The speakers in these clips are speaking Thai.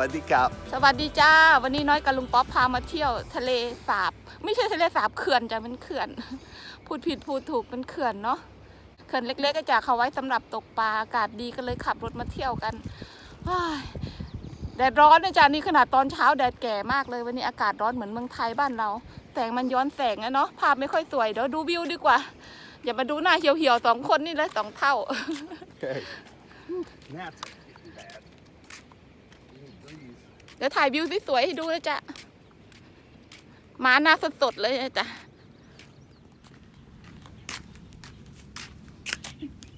สวัสดีครับ สวัสดีจ้า วันนี้น้อยกับลุงป๊อปพามาเที่ยวทะเลสาบ ไม่ใช่ทะเลสาบเขื่อนจ้ะมันเขื่อน พูดผิดพูดถูกมันเขื่อนเนาะ เขื่อนเล็กๆก็จะเขาไว้สำหรับตกปลาอากาศดีก็เลยขับรถมาเที่ยวกันว้ายแดดร้อนนะจ๊ะนี่ขนาดตอนเช้าแดดแก่มากเลยวันนี้อากาศร้อนเหมือนเมืองไทยบ้านเรา แสงมันย้อนแสงนะเนาะภาพไม่ค่อยสวยเดี๋ยวดูวิวดีกว่า อย่ามาดูหน้าเหี่ยวๆสองคนนี่เลยสองเท่า เดี๋ยวถ่ายวิวสวยๆให้ดูนะจ๊ะหมาหน้าสดๆเลยนะจ๊ะ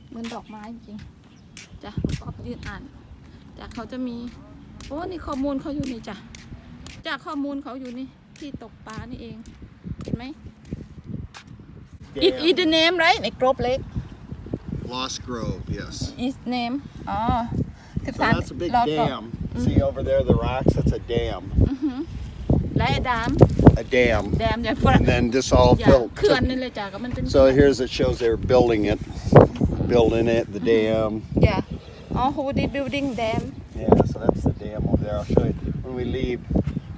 เหมือนดอกไม้จริงๆจ้ะลูกป๊อปยืนอ่านจ้ะเขาจะมีโอ้นี่ข้อมูลเขาอยู่นี่จ้ะจากข้อมูลเขาอยู่นี่ที่ตกปลานี่เอง เห็นไหม it is the name right ในกรบเล็ก Lost Grove, yes. is name อ๋อสิบ So สาม that's a big รอบ dam. See over there, the rocks? That's a dam. และดาม A dam. แดมอย่าฝรั่ง And then this all อย่า built. เขื่อนนี่เลยจ้ะก็มันเป็น So here's it shows they were building it, building it, the dam. อย่าอ๋อ who did building dam Yeah, so that's the dam over there. I'll show you when we leave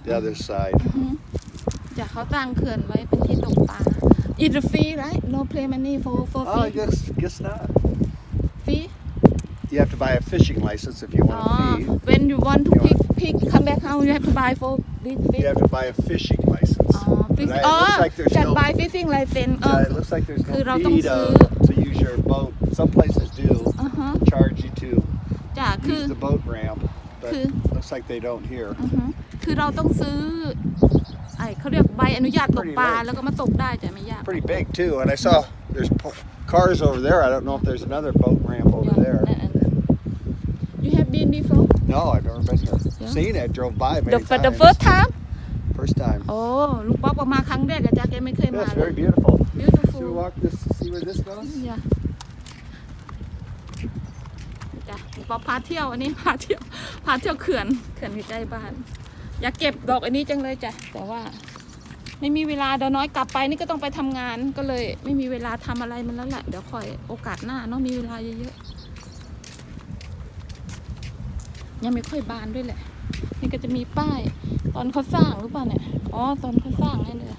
the other side. จะเขาสร้างเขื่อนไว้เป็นที่ตกปลา It's free right no play money for for Oh, I free guess guess not. free You have to buy a fishing license if you want อ๋อ to feed. when you want to pick pick come back how you have to buy for big You fish have to buy a fishing license. อ๋อ fish But I- อ๋อ it looks like there's จัด no บาย fishing license เออ Yeah, it looks like there's คือเรา no ต้อง fee ซื้อ to, to use your boat. Some places do อ่าฮะ charge you to จ้ะคือ use the boat ramp, butคือ- looks like they don't here. อือฮึคือเราต้องซื้อ ไอ้เขาเรียกใบอนุญาตตกปลา Pretty แล้วก็มาตกได้จ้ะไม่ยาก Pretty big too, and I saw there's po- cars over there. I don't know if there's another boat ramp over Yeah, there. and- Before No, I've never been here. Yeah. Seen it, drove by many the, for the times. first time First time. โอ้ลูกป๊อปออกมาครั้งแรกอะจ้ะแกไม่เคย Yeah, มา it's เล very ย beautiful. beautiful Should we walk this? See where this goes? อย่าจ้ะป๊อปพาเที่ยวอันนี้พาเที่ยวพาเที่ยวเขื่อนเขื่อนใกล้ๆบ้าน อยากเก็บดอกอันนี้จังเลยจ้ะแต่ว่า ไม่มีเวลาเดี๋ยวน้อยกลับไปนี่ก็ต้องไปทำงานก็เลย ไม่มีเวลาทำอะไรมันแล้วแหละเดี๋ยวคอยโอกาสหน้าเนาะมีเวลาเยอะๆ ยังไม่ค่อยบานด้วยแหละ นี่ก็จะมีป้าย ตอนเขาสร้างหรือเปล่าเนี่ย อ๋อ ตอนเขาสร้างนี่เลย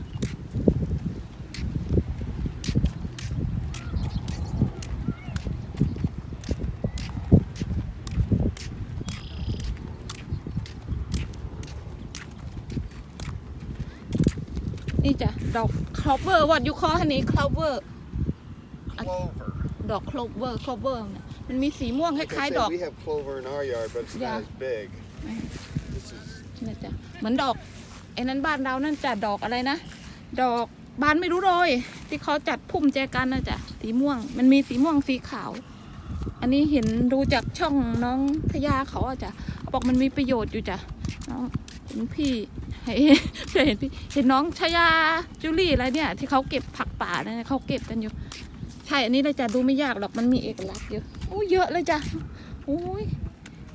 นี่จ้ะดอก clover what you call อันนี้ clover Clover. ดอก clover clover เนี่ย มันมีสีม่วงค Like ล้าย I ๆดอก said, we have clover in our yard, but it's Yeah. not as big. This is นี่จ้ะเหมือนดอกไอ้นั้นบ้านเรานั่นจ้ะดอกอะไรนะ ดอกบานไม่รู้โรยที่เขาจัดพุ่มแจกันนะจ้ะสีม่วง มันมีสีม่วงสีขาว อันนี้เห็นดูจากช่องน้องทยาเขาอะจ้ะเขาบอกมันมีประโยชน์อยู่จ้ะน้องเห็นพี่เห็นเห็นพี่เห็นน้องชยาจูลี่อะไรเนี่ย ที่เขาเก็บผักป่าเนี่ยเขาเก็บกันอยู่ ใช่อันนี้เลยจ้ะดูไม่ยากหรอกมันมีเอกลักษณ์เย อะโอ้เยอะเลยจ้ะโอ้ย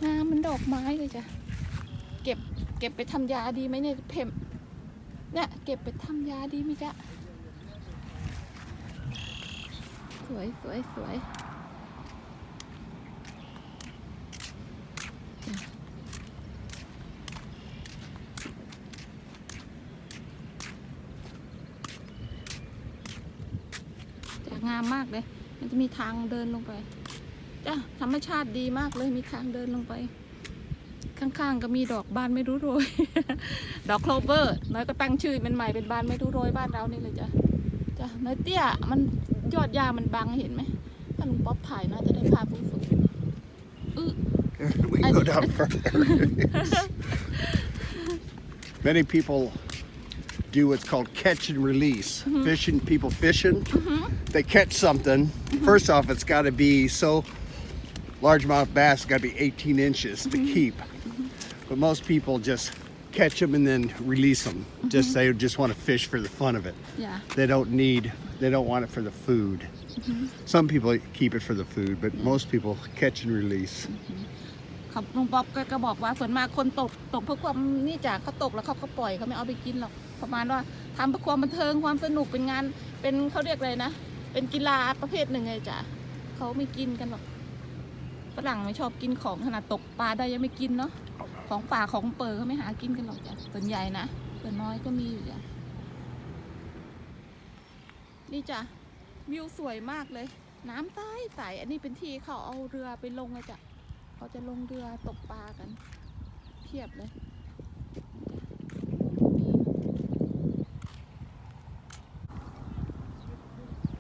งามมันดอกไม้เลยจ้ะเก็บเก็บไปทำยาดีไหมเนี่ยเพมเนี่ยเก็บไปทำยาดีไหมจ๊ะสวยสวยสวยจะงามมากเลย มันจะมีทางเดินลงไป จ้ะธรรมชาติดีมากเลยมีทางเดินลงไป ข้างๆ ก็มีดอกบานไม่รู้โรย ดอกโคลเวอร์น้อยก็ตั้งชื่อเป็นใหม่เป็นบานไม่รู้โรยบ้านเรานี่เลยจ้ะจ้ะน้อยเตี้ยมันยอดยามันบังเห็นไหมถ้าลุงป๊อปถ่ายน่าจะได้ภาพสวยๆอื้อ we can go down further. Many people do what's called catch and release. Fishing, people fishing, they catch something. First off, it's got to be so largemouth bass got to be 18 inches to keep. But most people just catch them and then release them. Just they just want to fish for the fun of it. อย่า They don't need, they don't want it for the food. Some people keep it for the food, but most people catch and release. ครับลุงป๊อปก็ก็บอกว่าส่วนมากคนตกตกเพื่อความนี่จ้ะเขาตกแล้วเขาก็ปล่อยเขาไม่เอาไปกินหรอกประมาณว่าทำเพื่อความบันเทิงความสนุกเป็นงาน เป็นเขาเรียกอะไรนะ เป็นกีฬาประเภทหนึ่งเลยจ้ะเขาไม่กินกันหรอก ฝรั่งไม่ชอบกินของขนาดตกปลาได้ยังไม่กินเนาะของป่าของเปิดเขาไม่หากินกันหรอกจ้ะส่วนใหญ่นะส่วนน้อยก็มีอยู่จ้ะนี่จ้ะวิวสวยมากเลย น้ำใสใสอันนี้เป็นที่เขาเอาเรือไปลงเลยจ้ะเขาจะลงเรือตกปลากันเพียบเลย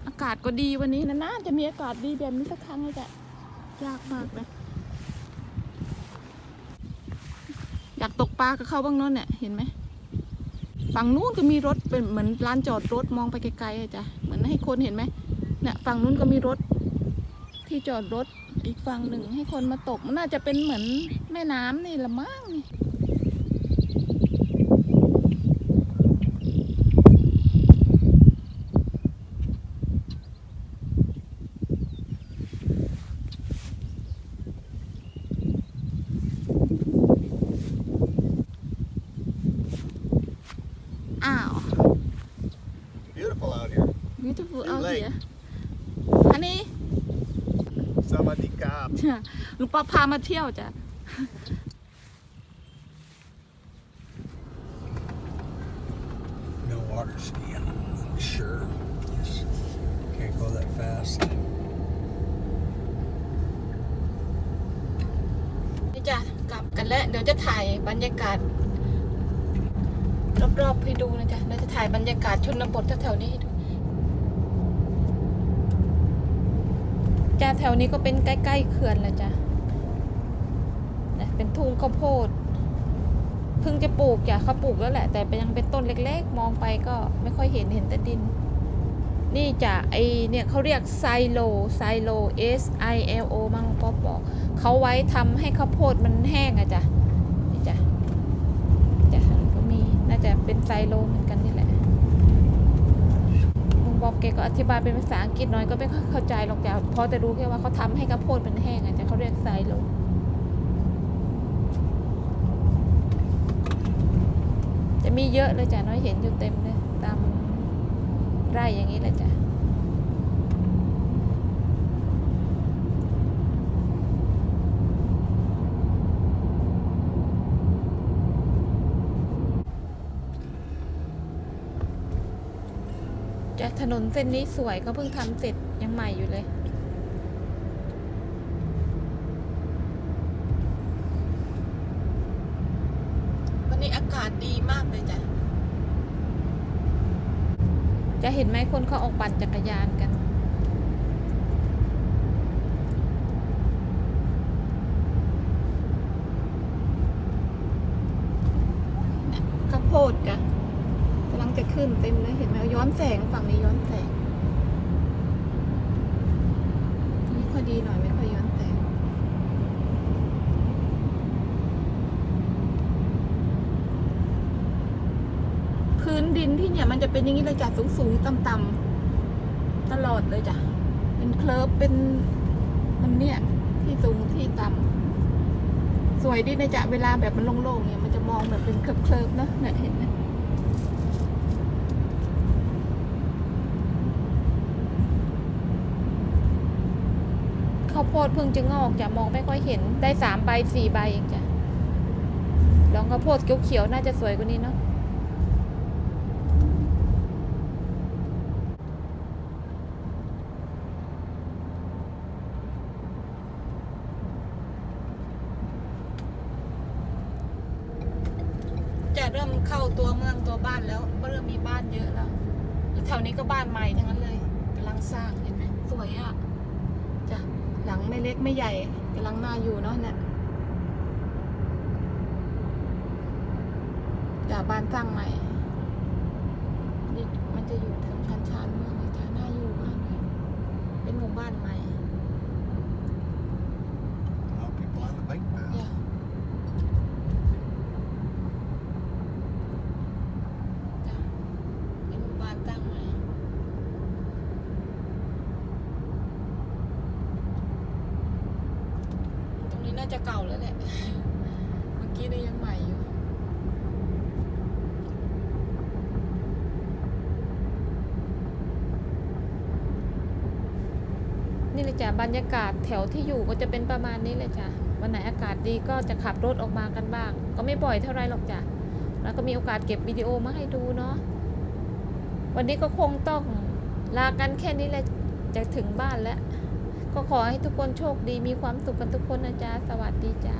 อากาศก็ดีวันนี้นะน่าจะมีอากาศดีแบบนี้สักครั้งเลยจ้ะ ยากมากเลยอยากตกปลาก็เข้าบ้างเนาะเนี่ยเห็นไหมฝั่งนู้นก็มีรถเป็นเหมือนร้านจอดรถมองไปไกลๆอะจ้ะเหมือนให้คนเห็นไหมเนี่ยฝั่งนู้นก็มีรถ ที่จอดรถอีกฝั่งหนึ่งให้คนมาตกมันน่าจะเป็นเหมือนแม่น้ำนี่ละมั้งนี่อ้าว Beautiful out here. beautiful New out lake. here อันนี้ Sawadee Kap. ลุงป๊าพามาเที่ยวจ้ะ No water skiing, I'm sure. Just can't go that fast. นี่จ้ะกลับกันแล้ว เดี๋ยวจะถ่ายบรรยากาศ รอบๆให้ดูนะจ๊ะเดี๋ยวจะถ่ายบรรยากาศชนบทแถวๆนี้ให้ดู จ้ะแถวนี้ก็เป็นใกล้ๆเขื่อนแหละจ้ะนะเป็นทุ่งข้าวโพดเพิ่งจะปลูกจ้ะเขาปลูกแล้วแหละ แต่ยังเป็นต้นเล็กๆ มองไปก็ไม่ค่อยเห็นเห็นแต่ดิน นี่จ้ะไอเนี่ยเขาเรียกไซโลไซโล S I L O มังป๊อปบอกเขาไว้ทำให้ข้าวโพดมันแห้งอะจ้ะนี่จ้ะจ้ะก็มีน่าจะเป็นไซโลเหมือนกันนี่แหละ บอกแกก็อธิบายเป็นภาษาอังกฤษหน่อยก็ไม่เข้าใจหรอกจ้ะเพราะแต่รู้แค่ว่าเขาทำให้กระโพดมันแห้งอะจะเขาเรียกไซโลจะมีเยอะเลยจ้ะน้อยเห็นอยู่เต็มเลยตามไร่อย่างนี้เลยจ้ะ จาก ถนนเส้นนี้สวยก็เพิ่งทำเสร็จยังใหม่อยู่เลยวันนี้อากาศดีมากเลยจ้ะจะเห็นไหมคนเขาออกปั่นจักรยานกัน ข้าวโพดจ้ะกำลังจะขึ้นเต็มเลยเห็นไหมย้ อนแสงฝั่งนี้ย้อนแสงนี่ค่อดีหน่อยไม่ค่อยย้อนแสงพื้นดินที่เนี่ยมันจะเป็นอย่างนี้เลยจ้ะสูงสูงต่ำต่ำๆตลอดเลยจ้ะเป็นเคลิร์ฟเป็นมันเนี่ยที่สูงที่ต่ำสวยดีนะจ๊ะเวลาแบบมันโล่งๆเนี่ยมันจะมองแบบเป็นเคลิร์ฟเคิร์ฟๆเนะเนี่ยเห็นไหมข้าว โพดเพิ่งจะงอกจะมองไม่ค่อยเห็นได้สามใบสี่ใบเองจ้ะลองข้าวโพดเขียวๆน่าจะสวยกว่านี้เนาะจะเริ่มเข้าตัวเมืองตัวบ้านแล้วเริ่มมีบ้านเยอะแล้วแถวนี้ก็บ้านใหม่ทั้งนั้นเลยกำลังสร้างเห็นไหมสวยอะ่ะ หลังไม่เล็กไม่ใหญ่กำลังนาอยู่เนาะเนี่ยจ้ะบ้านสร้างใหม่มันจะอยู่แถวชานชานเมืองเลยจ้าน่าอยู่มากเลยเป็นหมู่บ้านใหม่ จะเก่าแล้วแหละ เมื่อกี้เนี่ยยังใหม่อยู่ นี่เลยจ้ะบรรยากาศแถวที่อยู่ก็จะเป็นประมาณนี้เลยจ้ะ วันไหนอากาศดีก็จะขับรถออกมากันบ้าง ก็ไม่บ่อยเท่าไรหรอกจ้ะ แล้วก็มีโอกาสเก็บวิดีโอมาให้ดูเนาะ วันนี้ก็คงต้องลากันแค่นี้แหละจะถึงบ้านแล้ว ก็ขอให้ทุกคนโชคดีมีความสุขกันทุกคนอาจารย์สวัสดีจ้า